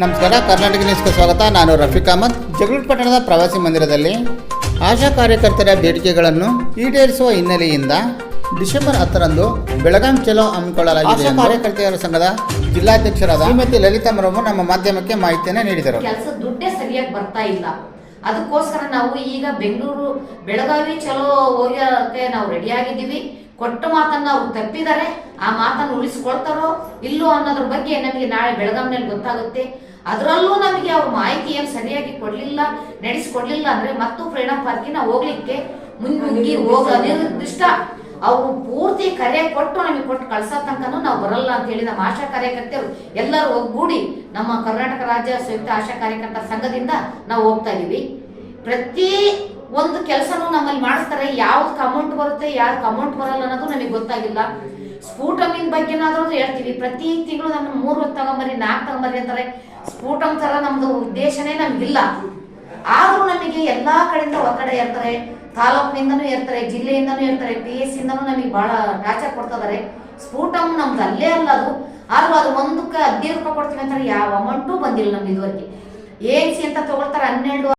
ನಮಸ್ಕಾರ ಕರ್ನಾಟಕ ನ್ಯೂಸ್ಗೆ ಸ್ವಾಗತ. ನಾನು ರಫೀಕ್ ಅಹಮದ್. ಜಗಳೂರು ಪಟ್ಟಣದ ಪ್ರವಾಸಿ ಮಂದಿರದಲ್ಲಿ ಆಶಾ ಕಾರ್ಯಕರ್ತರ ಬೇಡಿಕೆಗಳನ್ನು ಈಡೇರಿಸುವ ಹಿನ್ನೆಲೆಯಿಂದ ಡಿಸೆಂಬರ್ ಹತ್ತರಂದು ಬೆಳಗಾಂ ಚಲೋ ಹಮ್ಮಿಕೊಳ್ಳಲಾಗಿದೆ ಆಶಾ ಕಾರ್ಯಕರ್ತೆಯರ ಸಂಘದ ಜಿಲ್ಲಾಧ್ಯಕ್ಷರಾದ ಶ್ರೀಮತಿ ಲಲಿತಾ ಮರಮು ನಮ್ಮ ಮಾಧ್ಯಮಕ್ಕೆ ಮಾಹಿತಿಯನ್ನು ನೀಡಿದರು. ಕೆಲಸ ದುಡ್ಡೇ ಸರಿಯಾಗಿ ಬರ್ತಾ ಇಲ್ಲ. ಅದಕ್ಕೋಸ್ಕರ ನಾವು ಈಗ ಬೆಂಗಳೂರು ಬೆಳಗಾವಿ ಚಲೋ ಹೋಗಕ್ಕೆ ನಾವು ರೆಡಿ ಆಗಿದ್ದೀವಿ. ಕೊಟ್ಟ ಮಾತನ್ನ ಅವ್ರು ತಪ್ಪಿದ್ದಾರೆ ಆ ಮಾತನ್ನು ಉಳಿಸ್ಕೊಳ್ತಾರೋ ಇಲ್ಲೋ ಅನ್ನೋದ್ರ ಬಗ್ಗೆ ನಮಗೆ ನಾಳೆ ಬೆಳಗಾವಿನಲ್ಲಿ ಗೊತ್ತಾಗುತ್ತೆ. ಅದರಲ್ಲೂ ನಮಗೆ ಅವ್ರ ಮಾಹಿತಿ ಏನು ಸರಿಯಾಗಿ ಕೊಡಲಿಲ್ಲ, ನಡೆಸಿಕೊಡ್ಲಿಲ್ಲ ಅಂದ್ರೆ ಮತ್ತು ಫ್ರೀಡಮ್ ಪಾರ್ಕಿನ ಹೋಗ್ಲಿಕ್ಕೆ ಮುನ್ನುಗ್ಗಿ ಹೋಗ ಅವರು ಪೂರ್ತಿ ಕರೆ ಕೊಟ್ಟು ನಮಗೆ ಕೊಟ್ಟು ಕಳ್ಸೋ ತನಕನೂ ನಾವು ಬರಲ್ಲ ಅಂತ ಹೇಳಿ ನಮ್ಮ ಆಶಾ ಕಾರ್ಯಕರ್ತರು ಎಲ್ಲರೂ ಒಗ್ಗೂಡಿ ನಮ್ಮ ಕರ್ನಾಟಕ ರಾಜ್ಯ ಸಂಯುಕ್ತ ಆಶಾ ಕಾರ್ಯಕರ್ತರ ಸಂಘದಿಂದ ನಾವು ಹೋಗ್ತಾ ಇದೀವಿ. ಪ್ರತಿ ಒಂದು ಕೆಲಸನೂ ನಮ್ಮಲ್ಲಿ ಮಾಡಿಸ್ತಾರೆ ಯಾವ್ದು ಅಮೌಂಟ್ ಬರುತ್ತೆ ಯಾವ್ದು ಅಮೌಂಟ್ ಬರಲ್ಲ ಅನ್ನೋದು ನಮಗೆ ಗೊತ್ತಾಗಿಲ್ಲ. ಸ್ಫೂಟಮಿನ ಬಗ್ಗೆ ಹೇಳ್ತೀವಿ. ಪ್ರತಿ ತಿಂಗಳು ನಮ್ಮ ಮೂರು ಹೊತ್ತು ತಗೊಂಬರಿ ನಾಲ್ಕು ತಗೊಂಬರಿ ಅಂತಾರೆ. ಸ್ಫೂಟಮ್ ತರ ನಮ್ದು ಉದ್ದೇಶನೇ ನಮ್ಗಿಲ್ಲ. ಆದ್ರೂ ನಮಗೆ ಎಲ್ಲಾ ಕಡೆಯಿಂದ ಒತ್ತಡ ಇರ್ತಾರೆ ತಾಲೂಕಿನಿಂದನೂ ಇರ್ತಾರೆ ಜಿಲ್ಲೆಯಿಂದನೂ ಇರ್ತಾರೆ ಪಿ ಎಸ್ ಇಂದನೂ ನಮಗೆ ಬಹಳ ಟಾರ್ಚರ್ ಕೊಡ್ತಿದ್ದಾರೆ. ಸ್ಫೂಟಮ್ ನಮ್ದು ಅಲ್ಲೇ ಅಲ್ಲ ಅದು. ಆದ್ರೂ ಅದು ಒಂದಕ್ಕೆ ಹದಿನೈದು ರೂಪಾಯಿ ಕೊಡ್ತೀವಿ ಅಂತಾರೆ. ಯಾವ ಅಮೌಂಟು ಬಂದಿಲ್ಲ ನಮ್ಗೆ ಇದುವರೆಗೆ. ಎ ಅಂತ ತಗೊಳ್ತಾರೆ, ಹನ್ನೆರಡು